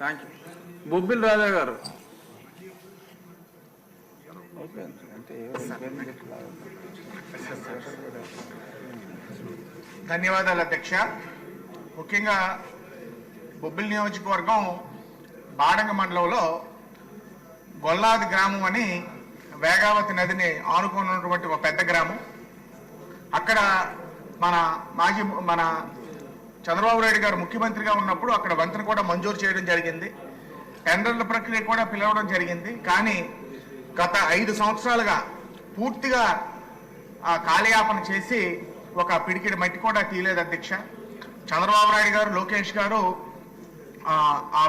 Thank you బొబ్బిల్ రాజా గారు. ధన్యవాదాలు అధ్యక్ష. ముఖ్యంగా బొబ్బిలి నియోజకవర్గం బాడంగ మండలంలో గొల్లాది గ్రామం అని వేగావతి నదిని ఆనుకొని ఉన్నటువంటి ఒక పెద్ద గ్రామం. అక్కడ మన మాజీ మన చంద్రబాబు నాయుడు గారు ముఖ్యమంత్రిగా ఉన్నప్పుడు అక్కడ వంతెన కూడా మంజూరు చేయడం జరిగింది. టెండర్ల ప్రక్రియ కూడా పిలవడం జరిగింది. కానీ గత ఐదు సంవత్సరాలుగా పూర్తిగా ఆ కాలయాపన చేసి ఒక పిడికిడి మట్టి కూడా తీయలేదు అధ్యక్ష. చంద్రబాబు నాయుడు గారు లోకేష్ గారు ఆ,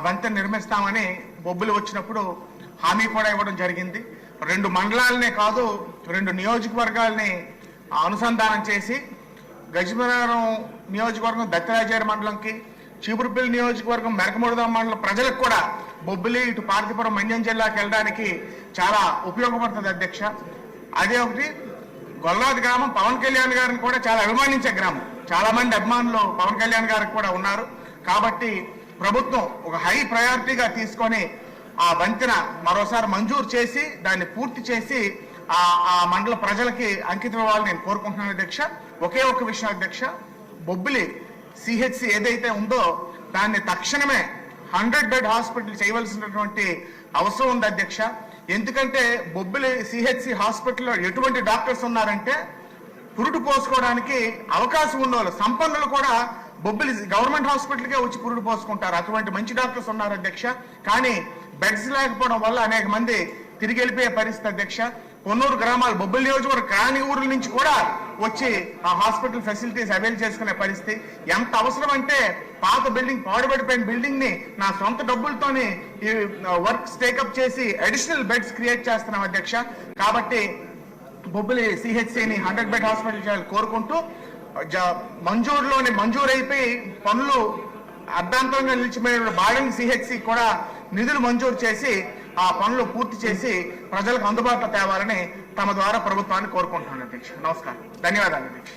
వంతెన నిర్మిస్తామని బొబ్బులు వచ్చినప్పుడు హామీ కూడా ఇవ్వడం జరిగింది. రెండు మండలాలనే కాదు రెండు నియోజకవర్గాల్ని అనుసంధానం చేసి గజమనగరం నియోజకవర్గం దత్తరాజేరు మండలంకి చీపురుపల్లి నియోజకవర్గం మెరకముడదాం మండలం ప్రజలకు కూడా బొబ్బిలి ఇటు పార్థిపురం మన్యం జిల్లాకి వెళ్ళడానికి చాలా ఉపయోగపడుతుంది అధ్యక్ష. అదే ఒకటి గొల్లాది గ్రామం పవన్ కళ్యాణ్ గారిని కూడా చాలా అభిమానించే గ్రామం. చాలా మంది అభిమానులు పవన్ కళ్యాణ్ గారికి కూడా ఉన్నారు. కాబట్టి ప్రభుత్వం ఒక హై ప్రయారిటీగా తీసుకొని ఆ వంతెన మరోసారి మంజూరు చేసి దాన్ని పూర్తి చేసి ఆ ఆ మండల ప్రజలకి అంకితం ఇవ్వాలని నేను కోరుకుంటున్నాను అధ్యక్ష. ఒకే ఒక విషయం అధ్యక్ష బొబ్బిలి సిహెచ్సి ఏదైతే ఉందో దాన్ని తక్షణమే హండ్రెడ్ బెడ్ హాస్పిటల్ చేయవలసినటువంటి అవసరం ఉంది అధ్యక్ష. ఎందుకంటే బొబ్బిలి సిహెచ్సి హాస్పిటల్లో ఎటువంటి డాక్టర్స్ ఉన్నారంటే పురుడు పోసుకోవడానికి అవకాశం ఉన్నవాళ్ళు సంపన్నులు కూడా బొబ్బిలి గవర్నమెంట్ హాస్పిటల్కే వచ్చి పురుడు పోసుకుంటారు. అటువంటి మంచి డాక్టర్స్ ఉన్నారు అధ్యక్ష. కానీ బెడ్స్ లేకపోవడం వల్ల అనేక మంది తిరిగి వెళ్ళిపోయే పరిస్థితి అధ్యక్ష. కొన్నూరు గ్రామాలు బొబ్బిలి నియోజకవర్గం కాని ఊర్ల నుంచి కూడా వచ్చి ఆ హాస్పిటల్ ఫెసిలిటీస్ అవైల్ చేసుకునే పరిస్థితి. ఎంత అవసరం అంటే పాత బిల్డింగ్ పాడుబడిపోయిన బిల్డింగ్ని నా సొంత డబ్బులతోని ఈ వర్క్స్ టేకప్ చేసి అడిషనల్ బెడ్స్ క్రియేట్ చేస్తున్నాం అధ్యక్ష. కాబట్టి బొబ్బిలి సిహెచ్సిని హండ్రెడ్ బెడ్ హాస్పిటల్ చేయాలని కోరుకుంటూ జ- మంజూరులోని మంజూరు అయిపోయి పనులు అర్ధాంతరంగా నిలిచిపోయిన బాడంగి సిహెచ్సి కూడా నిధులు మంజూరు చేసి ఆ పనులు పూర్తి చేసి ప్రజలకు అందుబాటులో తేవాలని తమ ద్వారా ప్రభుత్వాన్ని కోరుకుంటున్నాను అధ్యక్ష. నమస్కారం. ధన్యవాదాలు అధ్యక్ష.